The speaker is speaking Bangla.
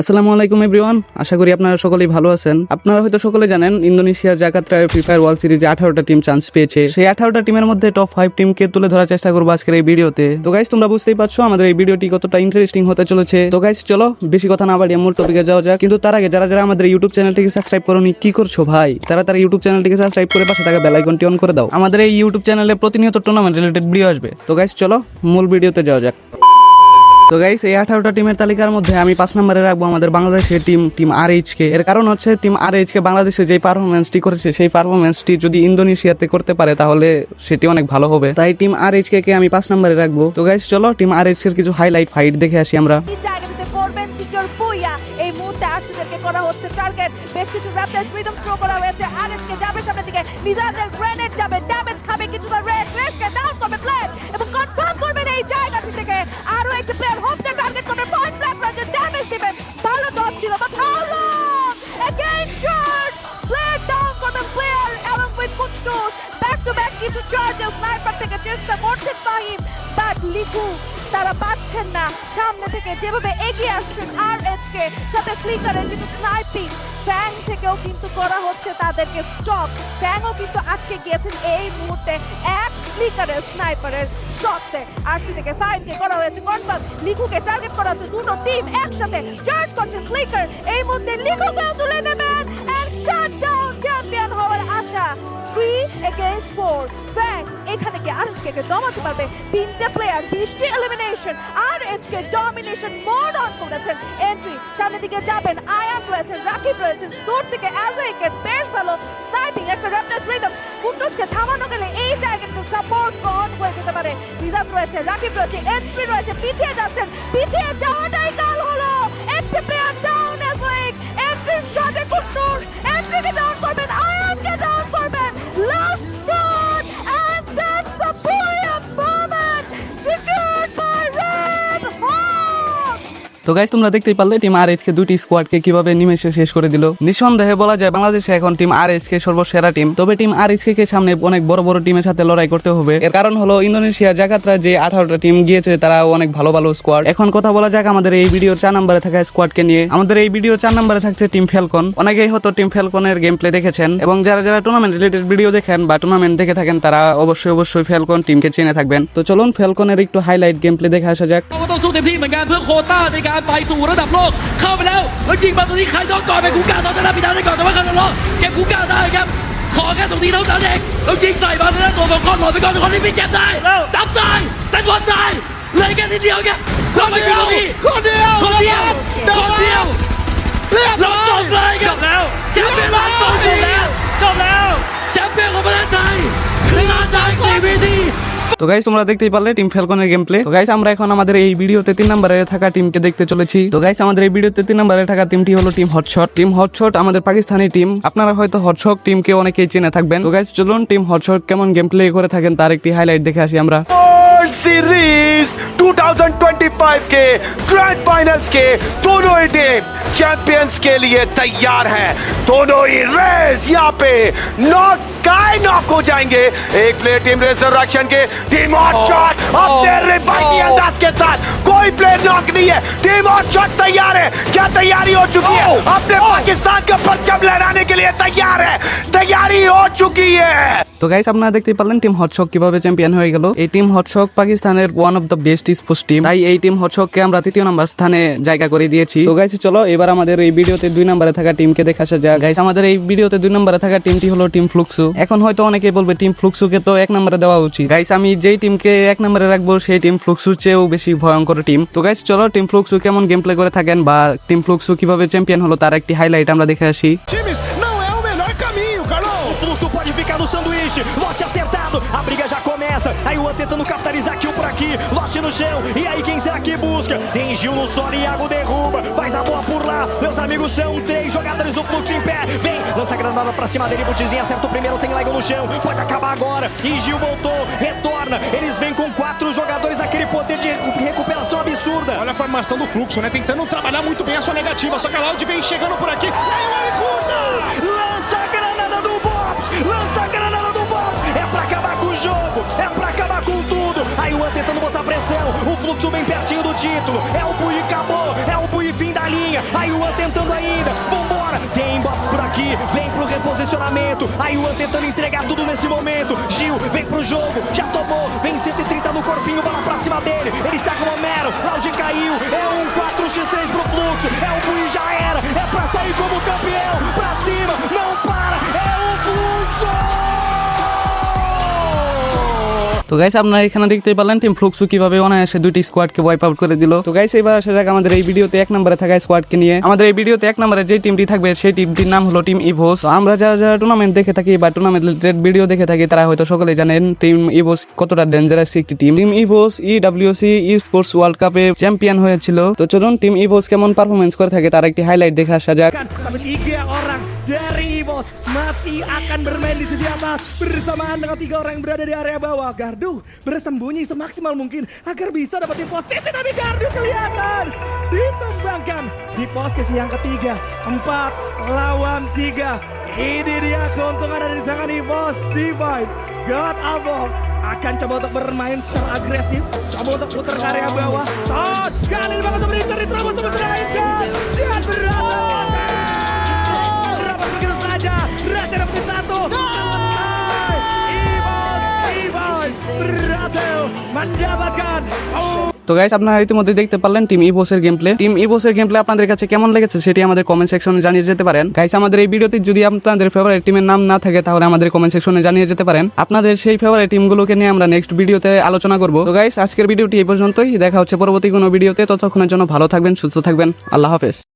আসসালামু আলাইকুম এভরিওয়ান, আশা করি আপনারা সকলেই ভালো আছেন। আপনারা হয়তো সকলে জানেন, ইন্দোনেশিয়ার জাকার্তায় ফ্রি ফায়ার ওয়ার্ল্ড সিরিজে আঠারোটা টিম চান্স পেয়েছে। সেই আঠারোটা টিমের মধ্যে টপ ফাইভ টিমকে তুলে ধরার চেষ্টা করব আজকের এই ভিডিওতে। তো গাইস তোমরা বুঝতেই পারছ, আমাদের এই ভিডিওটি কতটা ইন্টারেস্টিং হতে চলেছে। তো গাইস চলো, বেশি কথা না বাড়িয়ে মূল টপিকে যাওয়া যাক। কিন্তু তার আগে, যারা যারা আমাদের ইউটিউব চ্যানেলটিকে সাবস্ক্রাইব করোনি, কি করছ ভাই? তারা তারা ইউটিউব চ্যানেলটিকে সাবস্ক্রাইব করে পাশে থাকা বেল আইকনটি অন করে দাও। আমাদের এই ইউটিউব চ্যানেলে প্রতিনিয়ত টুর্নামেন্ট রিলেটেড ভিডিও আসবে। তো গাইস চলো, মূল ভিডিওতে যাওয়া যাক। তো গাইস এই আঠারোটা টিমের তালিকার মধ্যে আমি পাঁচ নম্বরে রাখব আমাদের বাংলাদেশের টিম টিম আর কে এর কারণ হচ্ছে টিম আর কে বাংলাদেশে যে পারফরমেন্সটি করেছে, সেই পারফরমেন্সটি যদি ইন্দোনেশিয়াতে করতে পারে, তাহলে সেটি অনেক ভালো হবে। তাই টিম আর কে আমি পাঁচ নম্বরে রাখব। তো গাইস চলো টিম আর এর কিছু হাইলাইট ফাইট দেখে আসি আমরা। এই কিছু চার্জেস স্নাইপার থেকে চেষ্টা করছেন ফাহিম বাট লিকু তারা পাচ্ছেন না। সামনে থেকে যেভাবে এগিয়ে আসছেন আর কে সাথে ফ্লিকারের কিন্তু স্নাইপিং ফ্যাং থেকেও কিন্তু করা হচ্ছে তাদেরকে স্টপ ফ্যাংও কিন্তু আটকে গিয়েছেন এই মুহূর্তে এক ফ্লিকারের স্নাইপারের শটে আরসি থেকে ফাইনকে করা হয়েছে কনফার্ম লিকুকে টার্গেট করা হচ্ছে দুটো টিম একসাথে। চার্জ করছে ফ্লিকার এই মুহূর্তে লিকুকেও তুলে নেবেন এগেইনস্ট ফোর ফ্যাং এখানে কি আর কে দমাতে পারবে? তিনটে প্লেয়ার বৃষ্টি এলিমিনেশন আর কে ডমিনেশন মোড অন করেছেন। এন্ট্রি সামনের দিকে যাবেন আয়ান রয়েছেন রাকিব রয়েছেন, দূর থেকে অ্যাজেকের বেশ ভালো স্নাইপিং একটা র্যাপটার রিদম কুন্টুসকে থামানো গেলে এই জায়গাতে সাপোর্ট অন হয়ে যেতে পারে। রিজার্ভ রয়েছে রাকিব রয়েছে এন্ট্রি রয়েছে, পিছিয়ে যাচ্ছেন। পিছিয়ে যাওয়াটাই তো গাইজ তোমরা দেখতেই পারলে টিম আর এইচকে দুটি স্কোয়াডকে কীভাবে নিমেষে শেষ করে দিল। নিঃসন্দেহে বলা যায় বাংলাদেশে এখন টিম আর এইচকে সর্বসেরা টিম তবে টিম আর এইচকে কে সামনে অনেক বড় বড় টিমের সাথে লড়াই করতে হবে। এর কারণ হলো ইন্দোনেশিয়া, জাকাতরা যে আঠারোটা টিম গিয়েছে তারা অনেক ভালো ভালো স্কোয়াড এখন কথা বলা যাক আমাদের এই ভিডিও চার নম্বরে থাকা স্কোয়াডকে নিয়ে। আমাদের এই ভিডিও চার নম্বরে থাকছে টিম ফ্যালকন অনেকেই হয়তো টিম ফ্যালকনের গেম প্লে দেখেছেন। এবং যারা যারা টুর্নামেন্ট রিলেটেড ভিডিও দেখেন বা টুর্নামেন্ট দেখে থাকেন, তারা অবশ্যই অবশ্যই ফ্যালকন টিমকে চিনে থাকবেন। তো চলুন ফ্যালকনের একটু হাইলাইট গেম প্লে দেখে আসা যাক। ก็ต้องสู้เต็มที่เหมือนกันเพื่อโควต้าในการไปสู่ระดับโลก เข้าไปแล้ว แล้วยิงมาตรงนี้ใครต้องก่อนเป็นกูการตอนนั้นพิธาได้ก่อนแต่ว่าคาร์โลเก็บกูการได้ครับขอแค่ตรงนี้เท่านั้นเองแล้วยิงใส่มาตอนนั้นตัวของก้อนหล่นไปก่อนทุกคนที่พี่เก็บได้จับได้แต่บอลได้เหลยแค่นิดเดียวครับคนเดียวคนเดียวคนเดียวคนเดียวเราจบเลยครับแชมเปี้ยนล้านตอนนี้จบแล้วแชมเปี้ยนของประเทศไทยคืออาจารย์กีวีที তো গাইস তোমরা দেখতেই পারলে টিম ফ্যালকনের গেম প্লে তো গাইস আমরা এখন আমাদের এই ভিডিওতে তিন নম্বরে থাকা টিমকে দেখতে চলেছি। তো গাইস আমাদের এই ভিডিওতে তিন নম্বরে থাকা টিমটি হলো টিম হটশট টিম হটশট আমাদের পাকিস্তানি টিম আপনারা হয়তো হটশট টিমকে অনেকেই চেনে থাকবেন। তো গাইস চলুন টিম হটশট কেমন গেম প্লে করে থাকেন, তার একটি হাইলাইট দেখে আসি আমরা। সিরিজ 2025 के ग्रैंड फाइनल्स के दोनों ही टीम्स चैंपियंस के लिए तैयार हैं दोनों ही रेस यहाँ पे नॉक काय नॉक हो जाएंगे एक प्लेयर टीम रेजरक्शन के टीम हॉट शॉट अपने रिवाइटी अंदाज के साथ कोई प्लेयर नॉक नहीं है टीम हॉट शॉट तैयार है क्या तैयारी हो चुकी है अपने पाकिस्तान का परचम लहराने के लिए तैयार है तैयारी हो चुकी है তো গাইস আপনারা দেখতেই পারলেন টিম হটশক কিভাবে চ্যাম্পিয়ন হয়ে গেল এই টিম হটশক পাকিস্তানের one of the best sports team তাই এই টিম হটশককে আমরা তৃতীয় নম্বর স্থানে জায়গা করে দিয়েছি তো গাইস চলো এবার আমাদের এই ভিডিওতে দুই নম্বরে থাকা টিমকে দেখা আসা যাক গাইস আমাদের এই ভিডিওতে দুই নম্বরে থাকা টিমটি হলো টিম ফ্লুক্সু এখন হয়তো অনেকেই বলবে টিম ফ্লুক্সুকে তো এক নম্বরে দেওয়া উচিত গাইস আমি যেই টিমকে এক নম্বরে রাখব সেই টিম ফ্লুক্সুর চেয়েও বেশি ভয়ঙ্কর টিম তো গাইস চলো টিম ফ্লুক্সু কেমন গেম প্লে করে থাকেন বা টিম ফ্লুক্সু কীভাবে চ্যাম্পিয়ন হলো তার একটি হাইলাইট আমরা দেখে আসি não é o melhor caminho, Carlão. O fluxo pode ficar no sanduíche. Lote. A já começa. Aí o Luan tentando capitalizar kill por aqui. Lote no chão. E aí quem será que busca? Tem Gil no solo. Iago derruba. Faz a boa por lá. Meus amigos são três jogadores. O fluxo em pé. Vem. Lança a granada pra cima dele. Butizinho acerta o primeiro. Tem Lego no chão. Pode acabar agora. E Gil voltou. Retorna. Eles vêm com quatro jogadores. Aquele poder de recu- recuperação absurda. Olha a formação do fluxo, né? Tentando trabalhar muito bem a sua negativa. Só que a Loud vem chegando por aqui. Aí o! Lança tentando botar pressão! O fluxo bem pertinho do título! É o Bui acabou! É o Bui fim da linha! Luan tentando ainda. Vambora. Tem Mbappé por aqui. Vem pro reposicionamento. Luan tentando entregar tudo nesse momento. Gil vem pro jogo. Já tomou. Vem 130 no corpinho. Bola pra cima dele. Ele saca o Homero. Laude caiu. É um 4x3 pro fluxo. É o Bui já era. É pra sair como তো গাইস আপনারা এখানে দেখতে পারলেন টিম ফ্লুক্সু কীভাবে অনায়াসে দুটি স্কোয়াডকে ওয়াইপ আউট করে দিল। তো গাইস এবার আসা যাক আমাদের এই ভিডিওতে এক নম্বরে থাকা স্কোয়াডকে নিয়ে, আমাদের এই ভিডিওতে এক নম্বরে যে টিমটি থাকবে, সেই টিমটির নাম হলো টিম ইভোস আমরা যারা যারা টুর্নামেন্ট দেখে থাকি বা টুর্নামেন্ট ভিডিও দেখে থাকি, তারা হয়তো সকলেই জানেন টিম ইভোস কতটা ডেঞ্জারাস একটি team team Evos E WC esports world কাপে চ্যাম্পিয়ন হয়েছিল। তো চলুন টিম ইভোস কেমন পারফরমেন্স করে থাকে, তার একটি হাইলাইট দেখে আসা যাক। Akan bermain di sisi atas. Bersamaan dengan tiga orang yang berada di area bawah. Gardu bersembunyi semaksimal mungkin agar bisa dapetin posisi. Tapi Gardu kelihatan. Ditumbangkan di posisi yang ketiga. Empat lawan tiga. Ini dia keuntungan dari tangan Ibos Divine. God Above. Akan coba untuk bermain secara agresif. Coba untuk putar ke area bawah. Todd kali ini bakal untuk mengincar diterobos sama Seraika dan berhasil তো গাইস আপনারা ইতিমধ্যে দেখতে পারলেন টিম ইভোসের গেম প্লে টিম ইভোসের গেম প্লে আপনাদের কাছে কেমন লেগেছে সেটি আমাদের কমেন্ট সেকশনে জানিয়ে যেতে পারেন। গাইস আমাদের এই ভিডিওতে যদি আপনাদের ফেভারিট টিমের নাম না থাকে, তাহলে আমাদের কমেন্ট সেকশনে জানিয়ে যেতে পারেন। আপনাদের সেই ফেভারিট টিমগুলোকে নিয়ে আমরা নেক্সট ভিডিওতে আলোচনা করব। তো গাইস আজকের ভিডিওটি এই পর্যন্তই। দেখা হচ্ছে পরবর্তী কোনো ভিডিওতে। ততক্ষণের জন্য ভালো থাকবেন, সুস্থ থাকবেন। আল্লাহ হাফেজ।